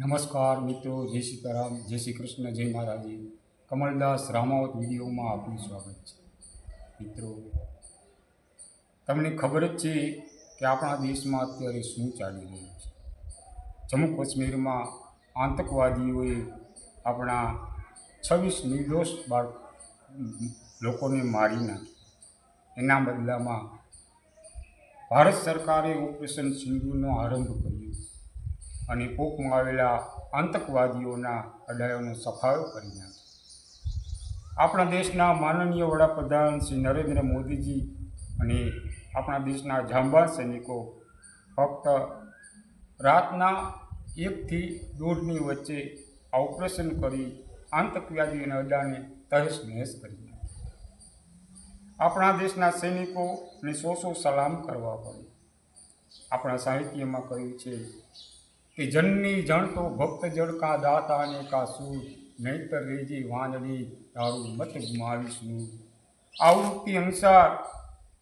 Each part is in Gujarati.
નમસ્કાર મિત્રો, જય સીતારામ જય શ્રી કૃષ્ણ, જય મહારાજી કમલદાસ રામાવત વિડીયોમાં આપનું સ્વાગત છે. મિત્રો, તમને ખબર જ છે કે આપણા દેશમાં અત્યારે શું ચાલી રહ્યું છે. જમ્મુ કાશ્મીરમાં આતંકવાદીઓએ આપણા છવ્વીસ નિર્દોષ બાળ લોકોને મારી નાખી એના બદલામાં ભારત સરકારે ઓપરેશન સિંધુનો આરંભ કર્યો. અને પોકમાં આવેલા આતંકવાદીઓના અડાયોનો સફાયો કરી નાખ્યો આપણા દેશના માનનીય વડાપ્રધાન શ્રી નરેન્દ્ર મોદીજી અને આપણા દેશના જાંબા સૈનિકો ફક્ત રાતના એકથી દોઢની વચ્ચે આ ઓપરેશન કરી આતંકવાદીઓના અડાને તહેસ નહેસ કરી આપણા દેશના સૈનિકોને સો સો સલામ કરવા પડે. આપણા સાહિત્યમાં કહ્યું છે કે જનની જણ તો ભક્ત જળ કા દાતા ને કા સૂર નહીતર રેજી વાંદડી તારું મત ગુમાવીશું. આવૃત્તિ વૃત્તિ અનુસાર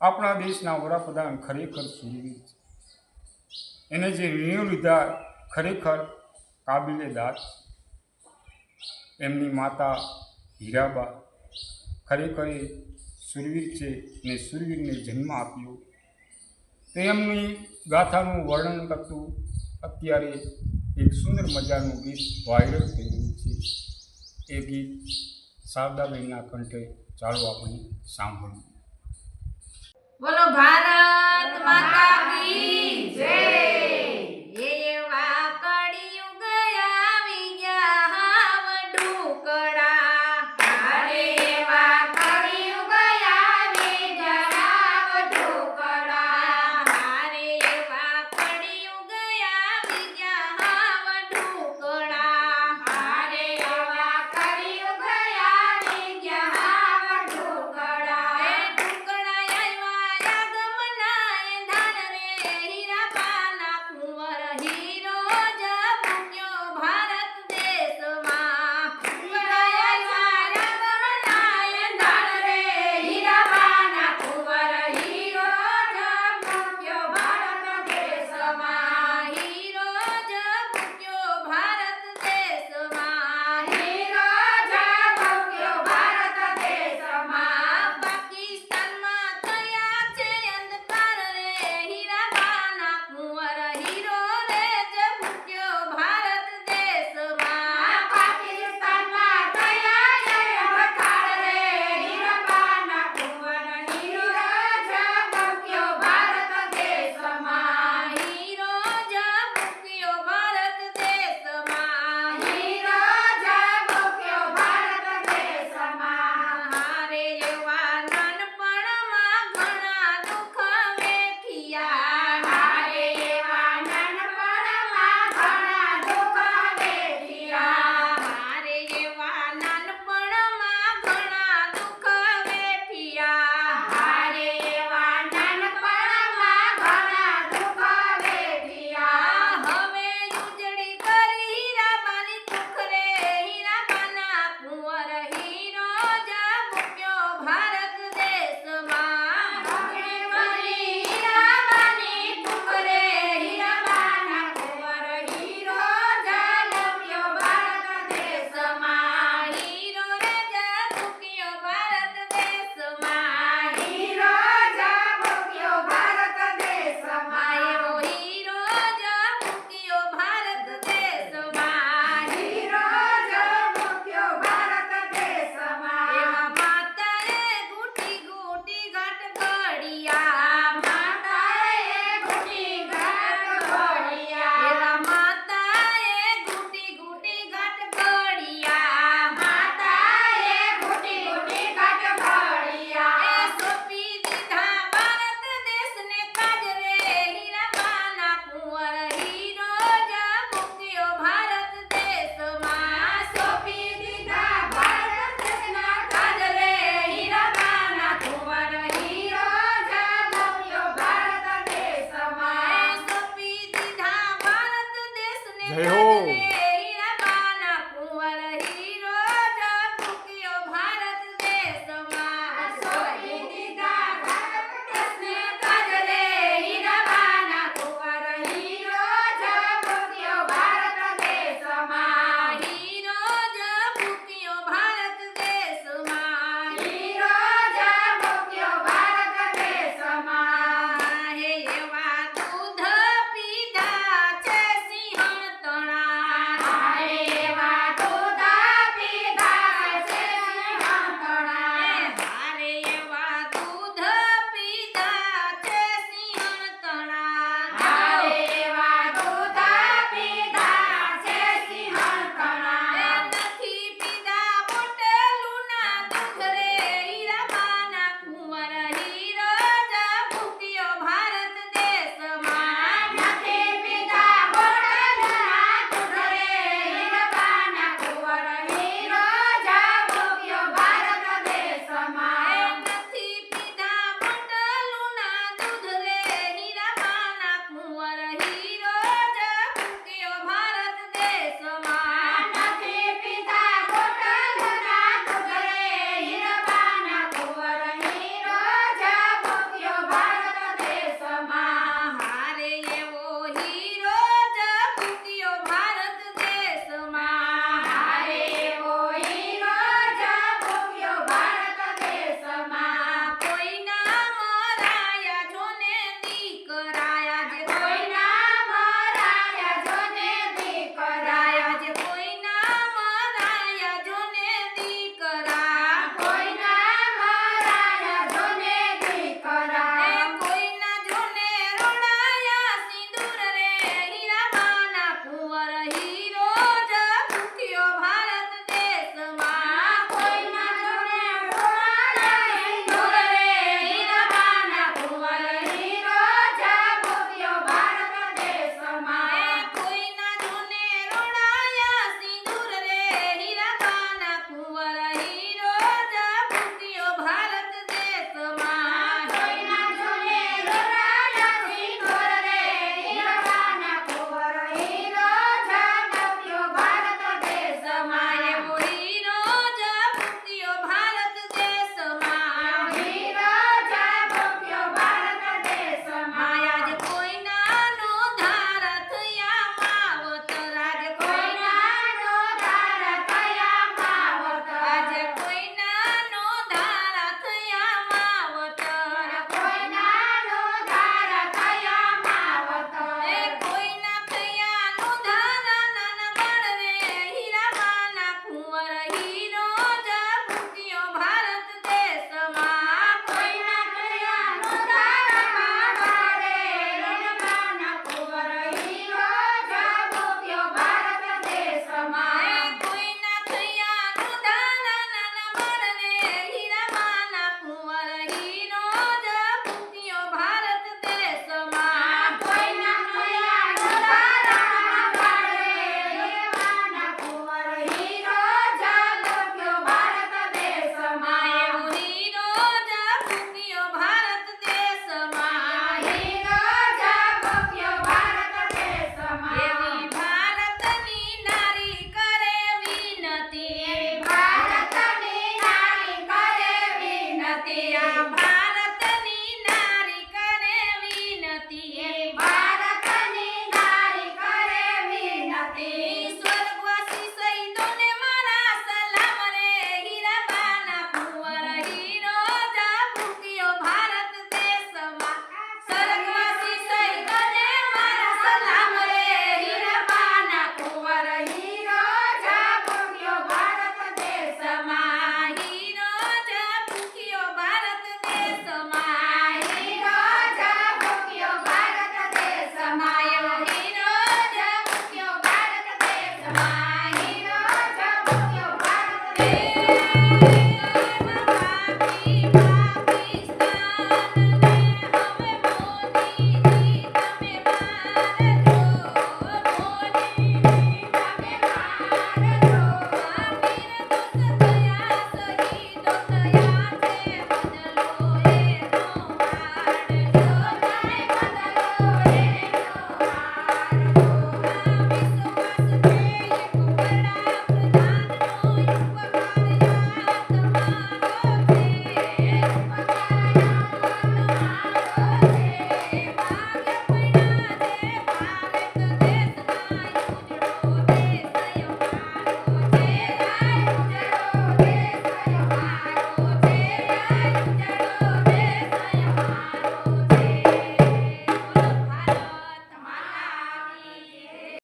આપણા દેશના વડાપ્રધાન ખરેખર સુરવીર છે. એને જે નિર્ણયો લીધા ખરેખર કાબિલે દાદ એમની માતા હીરાબા ખરેખર સુરવીર છે ને સુરવીરને જન્મ આપ્યો. તેમની ગાથાનું વર્ણન કરતું અત્યારે એક સુંદર મજાનું ગીત વાયરલ થઈ રહ્યું છે. એ ગીત શારદાબેનના કંઠે ચાલો આપણે સાંભળીએ બોલો, ભારત માતા કી જય!